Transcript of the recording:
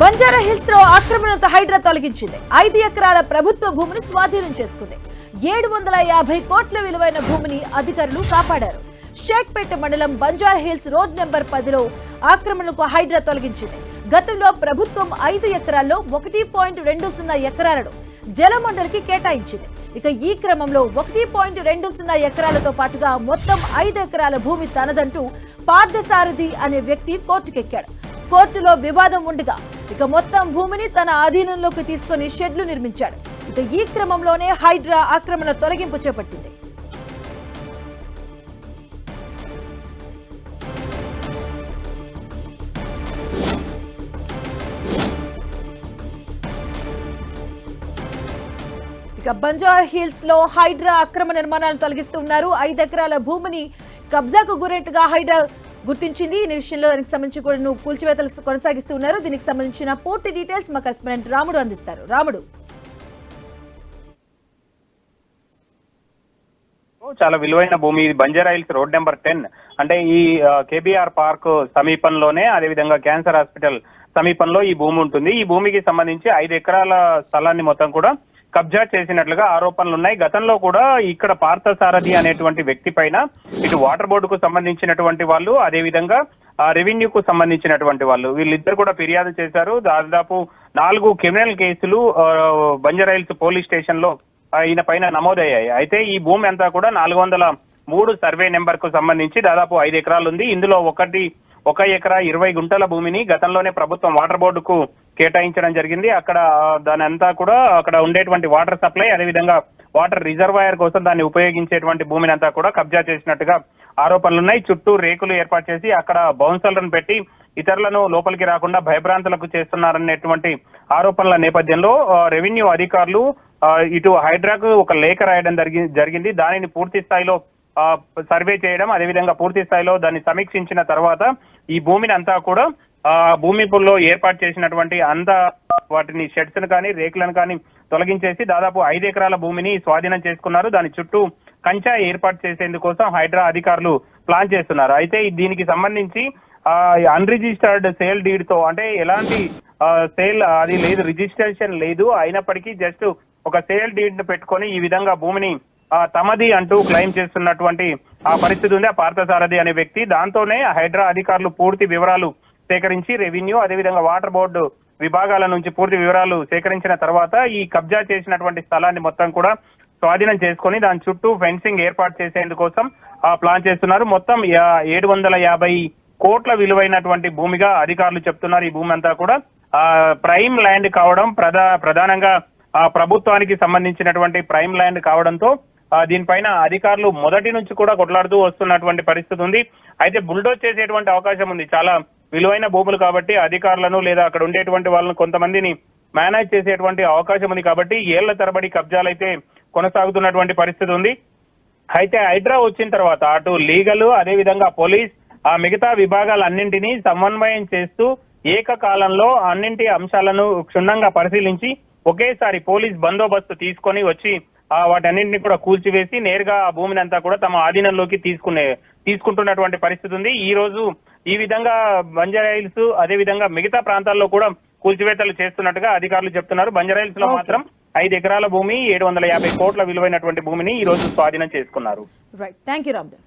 బంజారా హిల్స్లో ఆక్రమణతో హైడ్రా తొలగించింది. ఐదు ఎకరాల ప్రభుత్వ భూమిని స్వాధీనం చేసుకుంది. ఏడు వందల యాభై కోట్ల విలువైన భూమిని అధికారులు కాపాడారు. షేక్పేట మండలం బంజారా హిల్స్ రోడ్ నెంబర్ పదిలో ఆక్రమణకు హైడ్రా తొలగించింది. గతంలో ప్రభుత్వం ఐదు ఎకరాల్లో ఒకటి పాయింట్ రెండు సున్నా ఎకరాలను జలమండలికి కేటాయించింది. ఇక ఈ క్రమంలో ఒకటి పాయింట్ రెండు సున్నా ఎకరాలతో పాటుగా మొత్తం ఐదు ఎకరాల భూమి తనదంటూ పార్థసారథి అనే వ్యక్తి కోర్టుకెక్కాడు. కోర్టులో వివాదం ఉండగా ఇక మొత్తం భూమిని తన ఆధీనంలోకి తీసుకుని షెడ్లు నిర్మించాడు. ఇక ఈ క్రమంలోనే హైడ్రా ఆక్రమణ తొలగింపు చేపట్టింది. ఇక బంజార్ హిల్స్లో హైడ్రా అక్రమ నిర్మాణాలను తొలగిస్తున్నారు ఐదు ఎకరాల భూమిని కబ్జాకు గురేట్టుగా హైడ్రా గుర్తించింది. ఈ విషయంలో దానికి సంబంధించి కూడా నువ్వు కూల్చివేతలు కొనసాగిస్తూ ఉన్నారు. దీనికి సంబంధించిన పూర్తి డీటెయిల్స్ మా కరెస్పాండెంట్ రాముడు అందిస్తారు. రాముడు. చాలా విలువైన భూమి. ఇది Banjara Hills road number ten. అంటే ఈ కేబీఆర్ పార్క్ సమీపంలోనే అదేవిధంగా క్యాన్సర్ హాస్పిటల్ సమీపంలో ఈ భూమి ఉంటుంది. ఈ భూమికి సంబంధించి ఐదు ఎకరాల స్థలాన్ని మొత్తం కూడా కబ్జా చేసినట్లుగా ఆరోపణలు ఉన్నాయి గతంలో కూడా ఇక్కడ పార్థసారథి అనేటువంటి వ్యక్తి పైన ఇటు వాటర్ బోర్డుకు సంబంధించినటువంటి వాళ్ళు అదేవిధంగా రెవెన్యూకు సంబంధించినటువంటి వాళ్ళు. వీళ్ళిద్దరు కూడా ఫిర్యాదు చేశారు. దాదాపు నాలుగు క్రిమినల్ కేసులు ఆ, పోలీస్ స్టేషన్లో ఈయన పైన నమోదయ్యాయి. అయితే ఈ భూమి అంతా కూడా నాలుగు వందల మూడు సర్వే నెంబర్కు సంబంధించి దాదాపు ఐదు ఎకరాలు ఉంది ఇందులో ఒకటి ఒక ఎకరా ఇరవై గుంటల భూమిని గతంలోనే ప్రభుత్వం వాటర్ బోర్డుకు కేటాయించడం జరిగింది. అక్కడ దాని అంతా కూడా అక్కడ ఉండేటువంటి వాటర్ సప్లై అదేవిధంగా వాటర్ రిజర్వాయర్ కోసం దాన్ని ఉపయోగించేటువంటి భూమిని అంతా కూడా కబ్జా చేసినట్టుగా ఆరోపణలు ఉన్నాయి. చుట్టూ రేకులు ఏర్పాటు చేసి అక్కడ బౌన్సర్లను పెట్టి ఇతరులను లోపలికి రాకుండా భయభ్రాంతులకు చేస్తున్నారనేటువంటి ఆరోపణల నేపథ్యంలో రెవెన్యూ అధికారులు ఇటు హైడ్రాకు ఒక లేఖ రాయడం జరిగి- జరిగింది. దానిని పూర్తి స్థాయిలో సర్వే చేయడం అదేవిధంగా పూర్తి స్థాయిలో దాన్ని సమీక్షించిన తర్వాత ఈ భూమిని అంతా కూడా ఆ భూమి పుల్లో ఏర్పాటు చేసినటువంటి అంత వాటిని షెడ్స్ కానీ రేకులను కానీ తొలగించేసి దాదాపు ఐదు ఎకరాల భూమిని స్వాధీనం చేసుకున్నారు. దాని చుట్టూ కంచా ఏర్పాటు చేసేందుకోసం హైడ్రా అధికారులు ప్లాన్ చేస్తున్నారు. అయితే దీనికి సంబంధించి అన్రిజిస్టర్డ్ సేల్ డీడ్తో అంటే ఎలాంటి సేల్ అది లేదు రిజిస్ట్రేషన్ లేదు. అయినప్పటికీ జస్ట్ ఒక సేల్ డీడ్ పెట్టుకొని ఈ విధంగా భూమిని ఆ, తమది అంటూ క్లెయిమ్ చేస్తున్నటువంటి ఆ పరిస్థితి ఉంది. ఆ పార్థసారథి అనే వ్యక్తి దాంతోనే హైడ్రా అధికారులు పూర్తి వివరాలు సేకరించి రెవెన్యూ అదేవిధంగా వాటర్ బోర్డు విభాగాల నుంచి పూర్తి వివరాలు సేకరించిన తర్వాత ఈ కబ్జా చేసినటువంటి స్థలాన్ని మొత్తం కూడా స్వాధీనం చేసుకొని దాని చుట్టూ ఫెన్సింగ్ ఏర్పాటు చేసేందుకోసం ఆ ప్లాన్ చేస్తున్నారు. మొత్తం ఏడు వందల యాభై కోట్ల విలువైనటువంటి భూమిగా అధికారులు చెప్తున్నారు. ఈ భూమి అంతా కూడా ఆ ప్రైమ్ ల్యాండ్ కావడం ప్రధా ప్రధానంగా ఆ ప్రభుత్వానికి సంబంధించినటువంటి ప్రైమ్ ల్యాండ్ కావడంతో దీనిపైన అధికారులు మొదటి నుంచి కూడా కొట్లాడుతూ వస్తున్నటువంటి పరిస్థితి ఉంది. అయితే బుల్డోజ్ చేసేటువంటి అవకాశం ఉంది. చాలా విలువైన భూములు కాబట్టి అధికారులను లేదా అక్కడ ఉండేటువంటి వాళ్ళని కొంతమందిని మేనేజ్ చేసేటువంటి అవకాశం ఉంది కాబట్టి ఏళ్ళ తరబడి కబ్జాలు అయితే కొనసాగుతున్నటువంటి పరిస్థితి ఉంది. అయితే హైడ్రా వచ్చిన తర్వాత అటు లీగల్ అదే విధంగా పోలీస్ ఆ మిగతా విభాగాలన్నింటినీ సమన్వయం చేస్తూ ఏకకాలంలో అన్నింటి అంశాలను క్షుణ్ణంగా పరిశీలించి ఒకేసారి పోలీస్ బందోబస్తు తీసుకొని వచ్చి ఆ వాటన్నింటినీ కూడా కూల్చివేసి నేరుగా ఆ భూమిని అంతా కూడా తమ ఆధీనంలోకి తీసుకునే తీసుకుంటున్నటువంటి పరిస్థితి ఉంది. ఈ రోజు ఈ విధంగా బంజారా హిల్స్ అదే విధంగా మిగతా ప్రాంతాల్లో కూడా కూల్చివేతలు చేస్తున్నట్టుగా అధికారులు చెప్తున్నారు. బంజారా హిల్స్లో. మాత్రం ఐదు ఎకరాల భూమి ఏడు వందల యాభై కోట్ల విలువైనటువంటి భూమిని ఈ రోజు స్వాధీనం చేసుకున్నారు. రైట్ థ్యాంక్ యూ రాముడు